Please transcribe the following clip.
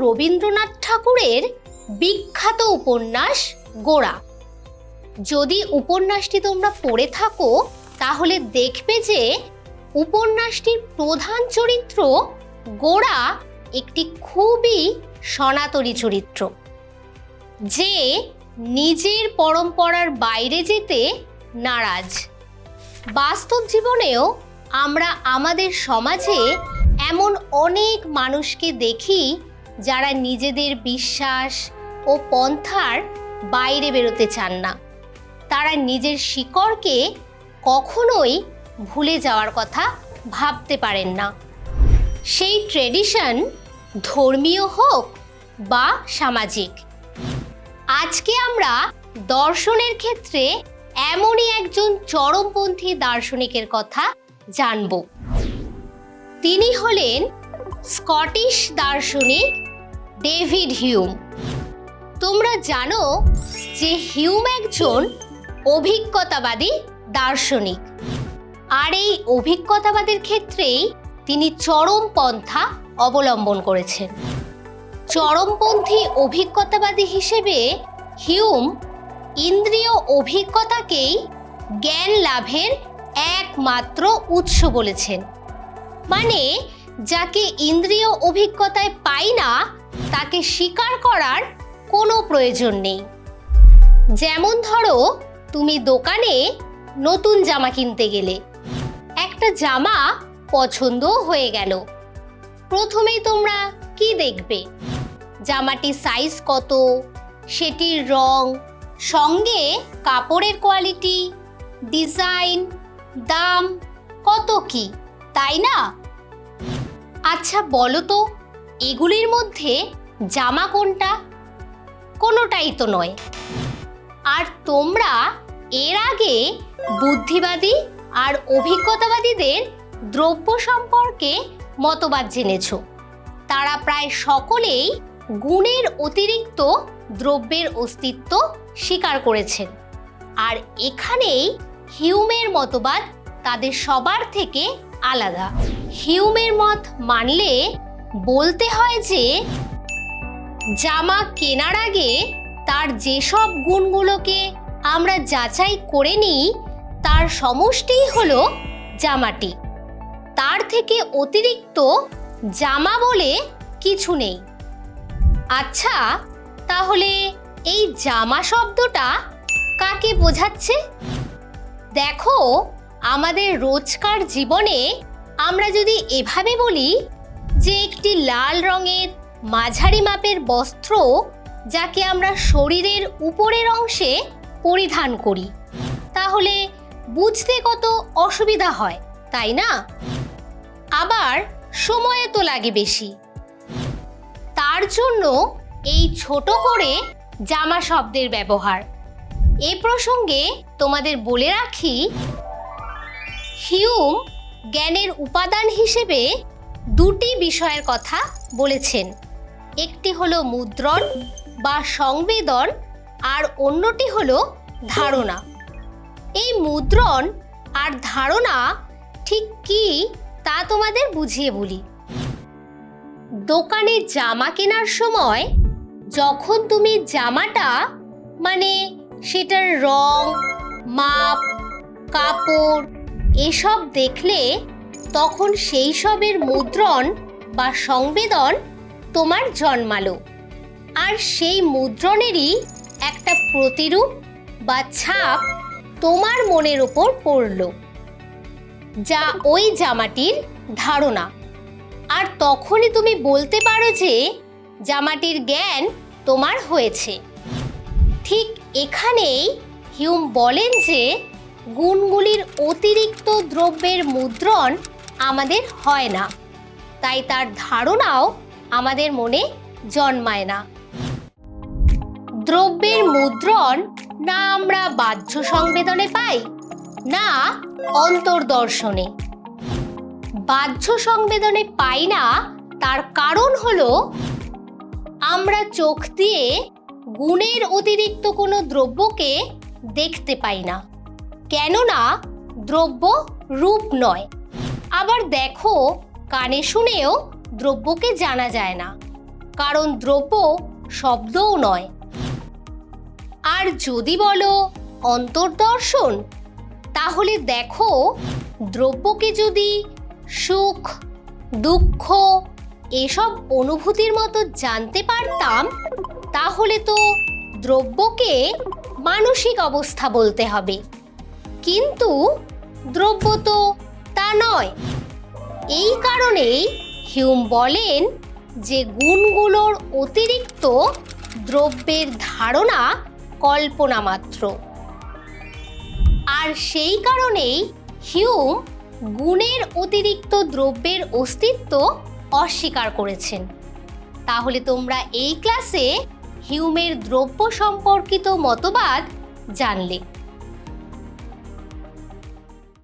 রবীন্দ্রনাথ ঠাকুরের বিখ্যাত উপন্যাস গোড়া। যদি উপন্যাসটি তোমরা পড়ে থাকো, তাহলে দেখবে যে উপন্যাসটির প্রধান চরিত্র গোড়া একটি খুবই সনাতনী চরিত্র। যে নিজের পরম্পরার বাইরে যেতে নারাজ। বাস্তব জীবনেও আমরা আমাদের সমাজে এমন অনেক মানুষকে দেখি যারা নিজেদের বিশ্বাস ও পন্থার বাইরে বেরোতে চান না। তারা নিজের শিকড়কে কখনোই ভুলে যাওয়ার কথা ভাবতে পারেন না। সেই ট্রেডিশন ধর্মীয় হোক বা সামাজিক। আজকে আমরা দর্শনের ক্ষেত্রে এমনই একজন চরমপন্থী দার্শনিকের কথা জানব। তিনি হলেন স্কটিশ দার্শনিক ডেভিড হিউম তোমরা জানো যে হিউম একজন অভিজ্ঞতাবাদী দার্শনিক। আর এই অভিজ্ঞতাবাদের ক্ষেত্রেই তিনি চরম পন্থা অবলম্বন করেছেন। চরমপন্থী অভিজ্ঞতাবাদী হিসেবে হিউম ইন্দ্রিয় অভিজ্ঞতাকেই জ্ঞান লাভের একমাত্র উৎস বলেছেন। মানে যাকে ইন্দ্রিয় অভিজ্ঞতায় পাই না, তাকে স্বীকার করার কোনো প্রয়োজন নেই। যেমন ধরো, তুমি দোকানে নতুন জামা কিনতে গেলে। একটা জামা পছন্দ হয়ে গেল। প্রথমেই তোমরা কি দেখবে? জামাটির সাইজ কত? সেটির রং? সঙ্গে কাপড়ের কোয়ালিটি ডিজাইন দাম কত কি? তাই না? আচ্ছা বলো তো, এগুলির মধ্যে জামা কোনটা? কোনোটাই তো নয়। আর তোমরা এর আগে বুদ্ধিবাদী আর অভিজ্ঞতাবাদীদের দ্রব্য সম্পর্কে মতবাদ জেনেছ। তারা প্রায় সকলেই গুণের অতিরিক্ত দ্রব্যের অস্তিত্ব স্বীকার করেছেন। আর এখানেই হিউমের মতবাদ তাদের সবার থেকে আলাদা। হিউমের মত মানলে বলতে হয় যে, জামা কেনার আগে তার যেসব গুণগুলোকে আমরা যাচাই করে নিই, তার সমষ্টিই হলো জামাটি। তার থেকে অতিরিক্ত জামা বলে কিছু নেই। আচ্ছা তাহলে এই জামা শব্দটা কাকে বোঝাচ্ছে? দেখো আমাদের রোজকার জীবনে আমরা যদি এভাবে বলি যে একটি লাল রঙের মাঝারি মাপের বস্ত্র যাকে আমরা শরীরের উপরের অংশে পরিধান করি, তাহলে বুঝতে কত অসুবিধা হয়, তাই না? আবার সময় তো লাগে বেশি। তার জন্য এই ছোট করে জামা শব্দের ব্যবহার। এ প্রসঙ্গে তোমাদের বলে রাখি হিউম জ্ঞানের উপাদান হিসেবে দুটি বিষয়ের কথা বলেছেন। একটি হলো মুদ্রণ বা সংবেদন আর অন্যটি হলো ধারণা। এই মুদ্রণ আর ধারণা ঠিক কি তা তোমাদের বুঝিয়ে বলি। দোকানে জামা কেনার সময় যখন তুমি জামাটা মানে সেটার রং, মাপ, কাপড় এসব দেখলে তখন সেই সবের মুদ্রণ বা সংবেদন তোমার জন্মালো। আর সেই মুদ্রণেরই একটা প্রতিরূপ বা ছাপ তোমার মনের ওপর পড়ল, যা ওই জামাটির ধারণা। আর তখনই তুমি বলতে পারো যে জামাটির জ্ঞান তোমার হয়েছে। ঠিক এখানেই হিউম বলেন যে গুণগুলির অতিরিক্ত দ্রব্যের মুদ্রণ আমাদের হয় না। তাই তার ধারণাও আমাদের মনে জন্মায় না। দ্রব্যের মুদ্রণ না আমরা বাহ্য সংবেদনে পাই, না অন্তর্দর্শনে। বাহ্য সংবেদনে পাই না, তার কারণ হলো আমরা চোখ দিয়ে গুণের অতিরিক্ত কোনো দ্রব্যকে দেখতে পাই না। কেননা দ্রব্য রূপ নয়। আবার দেখো, কানে শুনেও দ্রব্যকে জানা যায় না, কারণ দ্রব্য শব্দও নয়। আর যদি বলো অন্তর্দর্শন, তাহলে দেখো দ্রব্যকে যদি সুখ, দুঃখ এসব অনুভূতির মতো জানতে পারতাম, তাহলে তো দ্রব্যকে মানসিক অবস্থা বলতে হবে। কিন্তু দ্রব্য তো তা নয়। এই কারণেই হিউম বলেন যে গুণগুলোর অতিরিক্ত দ্রব্যের ধারণা কল্পনা মাত্র। আর সেই কারণেই হিউম গুণের অতিরিক্ত দ্রব্যের অস্তিত্ব অস্বীকার করেছেন। তাহলে তোমরা এই ক্লাসে হিউমের দ্রব্য সম্পর্কিত মতবাদ জানলে।